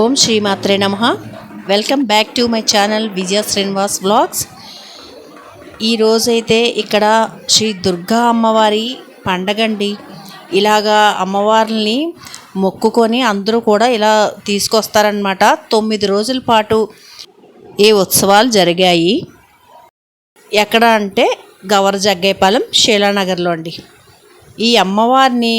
ఓం శ్రీమాత్రే నమ. Welcome back to my channel Vijaya Srinivas vlogs ఈరోజైతే ఇక్కడ శ్రీ దుర్గా అమ్మవారి పండగండి. ఇలాగా అమ్మవారిని మొక్కుకొని అందరూ కూడా ఇలా తీసుకొస్తారనమాట తొమ్మిది రోజుల పాటు ఈ ఉత్సవాలు జరిగాయి? ఎక్కడ అంటే గవర జగ్గైపాలెం శీలానగర్లో అండి. ఈ అమ్మవారిని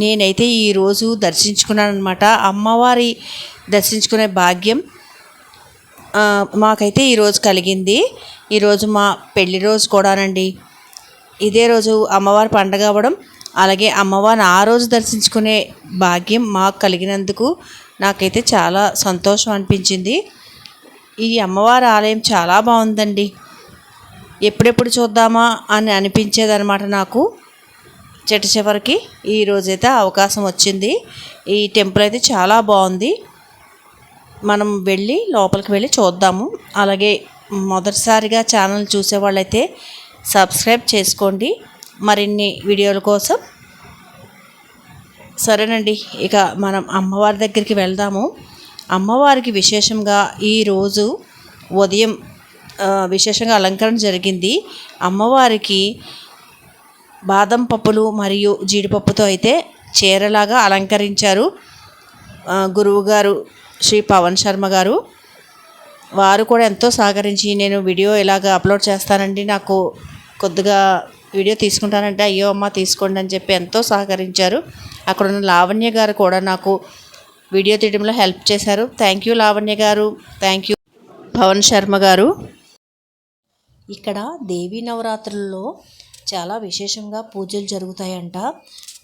నేనైతే ఈరోజు దర్శించుకున్నాను అనమాట అమ్మవారి దర్శించుకునే భాగ్యం మాకైతే ఈరోజు కలిగింది. ఈరోజు మా పెళ్ళి రోజు కూడానండి. ఇదే రోజు అమ్మవారి పండగ అవ్వడం అలాగే అమ్మవారిని ఆ రోజు దర్శించుకునే భాగ్యం మాకు కలిగినందుకు నాకైతే చాలా సంతోషం అనిపించింది. ఈ అమ్మవారి ఆలయం చాలా బాగుందండి. ఎప్పుడెప్పుడు చూద్దామా అని అనిపించేదనమాట నాకు. చెట్టు చివరికి ఈరోజైతే అవకాశం వచ్చింది. ఈ టెంపుల్ అయితే చాలా బాగుంది. మనం వెళ్ళి లోపలికి వెళ్ళి చూద్దాము. అలాగే మొదటిసారిగా ఛానల్ చూసే వాళ్ళైతే సబ్స్క్రైబ్ చేసుకోండి. మరిన్ని వీడియోల కోసం సరేనండి. ఇక మనం అమ్మవారి దగ్గరికి వెళ్దాము. అమ్మవారికి విశేషంగా ఈరోజు ఉదయం విశేషంగా అలంకరణ జరిగింది. అమ్మవారికి బాదం పప్పులు మరియు జీడిపప్పుతో అయితే చీరలాగా అలంకరించారు. గురువుగారు శ్రీ పవన్ శర్మ గారు. వారు కూడా ఎంతో సహకరించి నేను వీడియో ఇలాగ అప్లోడ్ చేస్తానండి. నాకు కొద్దిగా వీడియో తీసుకుంటానంటే అయ్యో అమ్మ తీసుకోండి అని చెప్పి ఎంతో సహకరించారు. అక్కడ ఉన్న లావణ్య గారు కూడా నాకు వీడియో తీయడంలో హెల్ప్ చేశారు. Thank you Lavanya garu. Thank you Pawan Sharma గారు. ఇక్కడ దేవీ నవరాత్రుల్లో చాలా విశేషంగా పూజలు జరుగుతాయంట.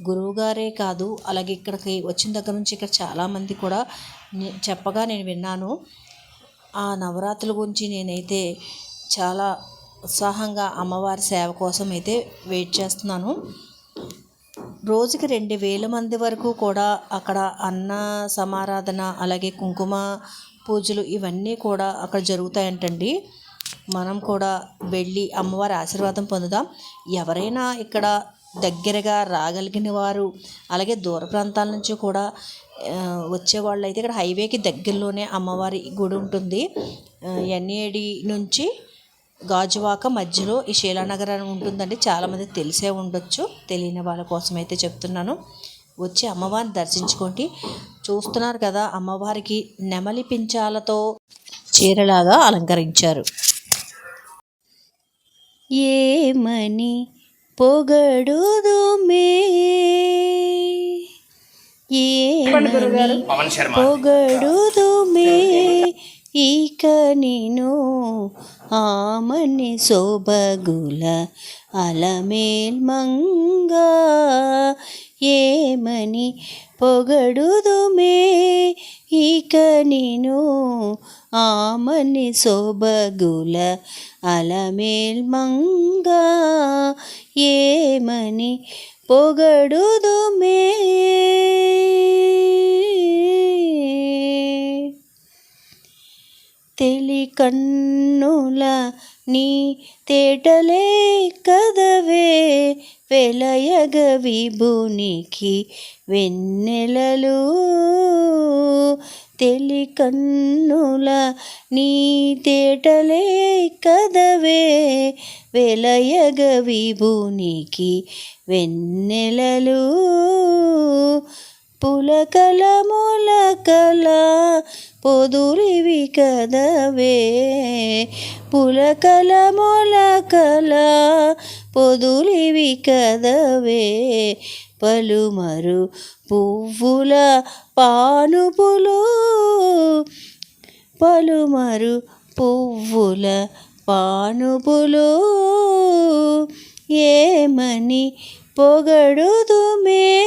గురువుగారే కాదు అలాగే ఇక్కడికి వచ్చిన దగ్గర నుంచి ఇక్కడ చాలామంది కూడా చెప్పగా నేను విన్నాను. ఆ నవరాత్రుల గురించి నేనైతే చాలా ఉత్సాహంగా అమ్మవారి సేవ కోసం అయితే వెయిట్ చేస్తున్నాను. రోజుకి రెండు వేల మంది వరకు కూడా అక్కడ అన్న సమారాధన అలాగే కుంకుమ పూజలు ఇవన్నీ కూడా అక్కడ జరుగుతాయంటండి. మనం కూడా వెళ్ళి అమ్మవారి ఆశీర్వాదం పొందుదాం. ఎవరైనా ఇక్కడ దగ్గరగా రాగలిగిన వారు అలాగే దూర ప్రాంతాల నుంచి కూడా వచ్చేవాళ్ళు అయితే ఇక్కడ హైవేకి దగ్గరలోనే అమ్మవారి గుడి ఉంటుంది. ఎన్ఏడి నుంచి గాజువాక మధ్యలో ఈ శీలానగర్ అని ఉంటుందండి. చాలామంది తెలిసే ఉండొచ్చు. తెలియని వాళ్ళ కోసం అయితే చెప్తున్నాను. వచ్చి అమ్మవారిని దర్శించుకోండి. చూస్తున్నారు కదా అమ్మవారికి నెమలి పించాలతో చీరలాగా అలంకరించారు. ఏమని పొగడుదుమే? ఏమని పొగడుదుమే? ఇక నేను ఆమని శోభగుల అలమేల్ మంగా. ఏమని పొగడుదుమే. ఇక నేను ఆమని సొబగుల అలమేల్ మంగా ఏమని పొగడుదుమే. తెలి కన్నుల నీ తేటలే కదవే. వెలయగ విభునికి వెన్నెలలు తెలి కన్నుల నీ తేటలే కదవే వెలయగ విభునికి వెన్నెలలు పులకల మొలకల పొదురివి కదవే పులకల మొలకల పొదులివి కదవే పలుమరు పువ్వుల పానుపులు. పలుమరు పువ్వుల పానుపులు. ఏమని పొగడుదుమే?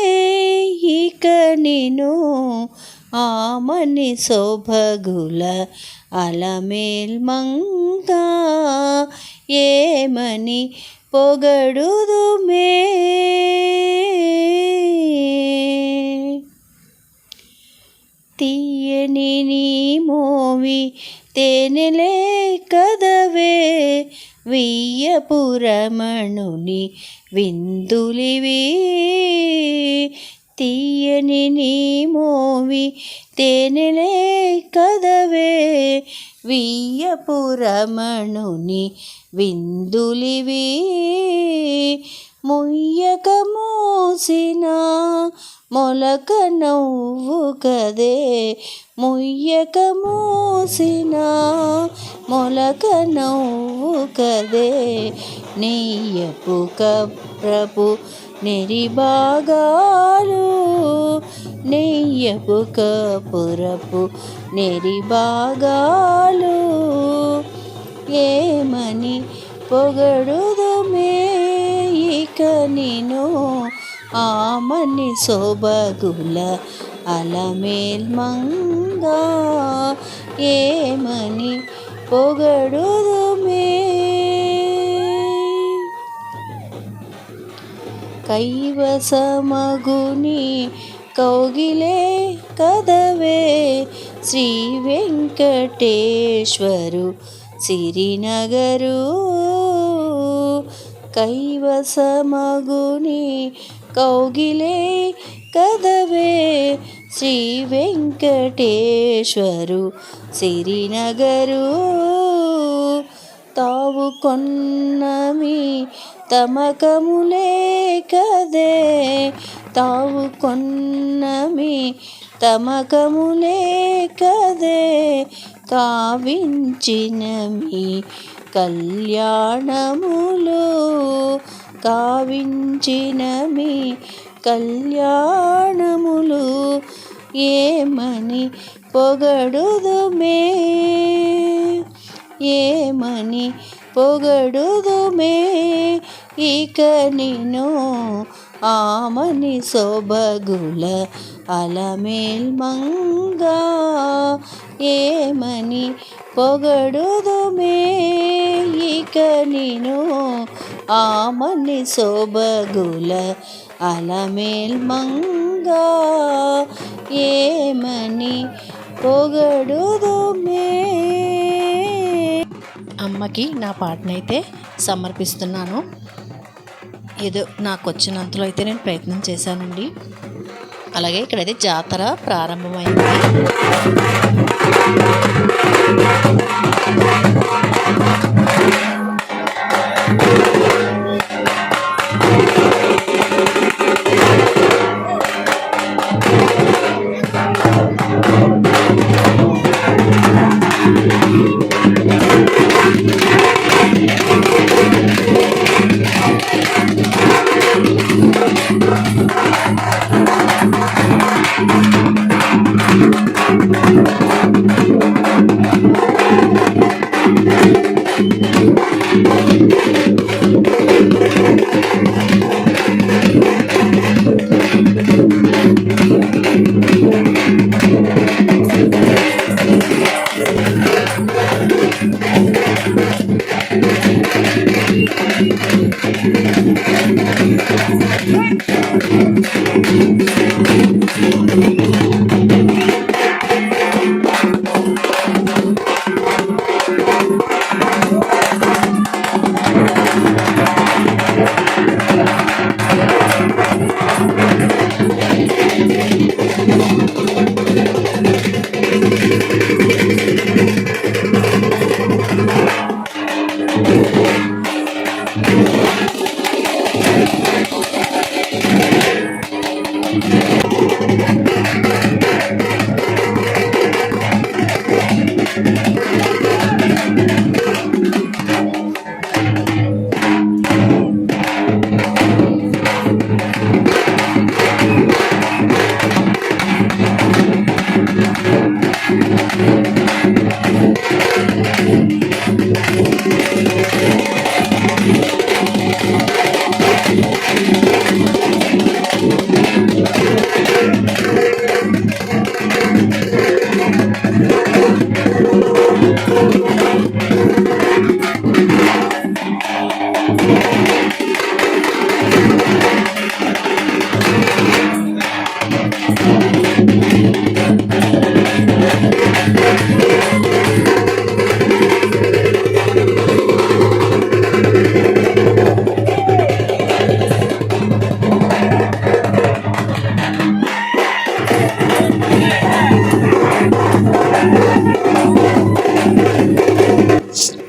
ఇక నిను ఆమని శోభగుల అలమేల్మంగా ఏమని పొగడుదుమే? తీయని నీ మోవి తేనెలే కదవే. వియ్యపురమణుని విందులివి తీయని నీ మోవి తేనెలే కదవే. వియ్యపురమణుని విందులివి ముయ్యక మూసిన మొలక నవ్వు కదే. ముయ్యక మూసిన మొలక నవ్వు కదే. నెయ్యపు కప్రపు నెరిబాగాలు నెయ్యపు కపురపు నెరిబాగాలు ఏమని పొగడుదుమే? ఇక నేను ఆమని సొబగుల అలమేల్మంగా ఏమని పొగడుదుమే? కైవసమగుని కౌగిలే కదవే శ్రీ వెంకటేశ్వరు సిరినగరు. కైవసమగుని కౌగిలే కదవే శ్రీ వెంకటేశ్వరు సిరినగరు. తావు కొన్నమి తమకములే కదే. తావు కొన్నమి తమకములే కదే. కావించినమి కళ్యాణములు కావించినమి కళ్యాణములు ఏమని పొగడుదుమే? ఏమని పొగడుదుమే? ఇక నేను ఆమని సొబగుల అలమేల్మంగా ఏమని పొగడుదుమే? ఇక నేను ఆమని సొబగుల అలమేల్మంగా ఏమని పొగడుదుమే? అమ్మకి నా పాటనైతే సమర్పిస్తున్నాను. ఏదో నాకు వచ్చినంతలో అయితే నేను ప్రయత్నం చేశానండి. అలాగే ఇక్కడైతే జాతర ప్రారంభమైంది.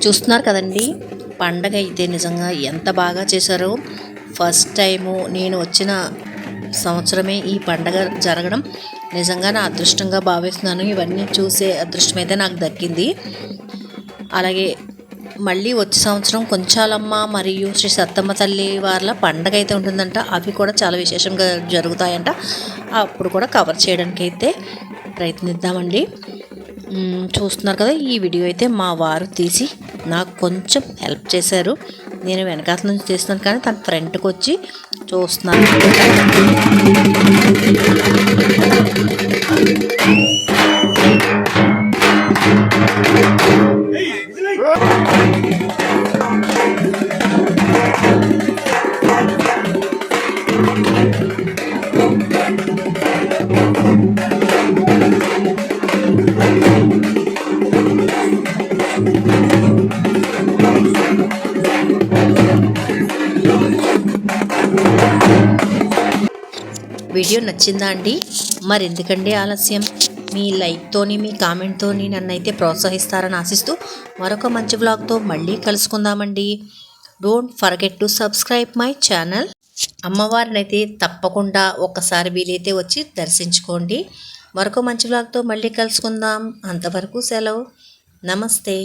చూస్తున్నారు కదండి పండగ అయితే నిజంగా ఎంత బాగా చేశారో. ఫస్ట్ టైము నేను వచ్చిన సంవత్సరమే ఈ పండగ జరగడం నిజంగా నా అదృష్టంగా భావిస్తున్నాను. ఇవన్నీ చూసే అదృష్టం అయితే నాకు దక్కింది. అలాగే మళ్ళీ వచ్చే సంవత్సరం కొంచాలమ్మ మరియు శ్రీ సత్తమ్మ తల్లి వాళ్ళ పండగ అయితే ఉంటుందంట. అవి కూడా చాలా విశేషంగా జరుగుతాయంట. అప్పుడు కూడా కవర్ చేయడానికి అయితే ప్రయత్నిద్దామండి చూస్తున్నారు కదా ఈ వీడియో అయితే మా వారు తీసి నాకు కొంచెం హెల్ప్ చేశారు. నేను వెనకాల నుంచి తీస్తున్నాను కానీ తన ఫ్రంట్కి వచ్చి చూస్తున్నాను వీడియో నచ్చిందా అండి? మరి ఎందుకండి ఆలస్యం? మీ లైక్తోని మీ కామెంట్తోని నన్నైతే ప్రోత్సహిస్తారని ఆశిస్తూ మరొక మంచి బ్లాగ్తో మళ్ళీ కలుసుకుందామండి. Don't forget to subscribe my channel అమ్మవారిని అయితే తప్పకుండా ఒక్కసారి వీలైతే వచ్చి దర్శించుకోండి. మరొక మంచి బ్లాగ్తో మళ్ళీ కలుసుకుందాం. అంతవరకు సెలవు. నమస్తే.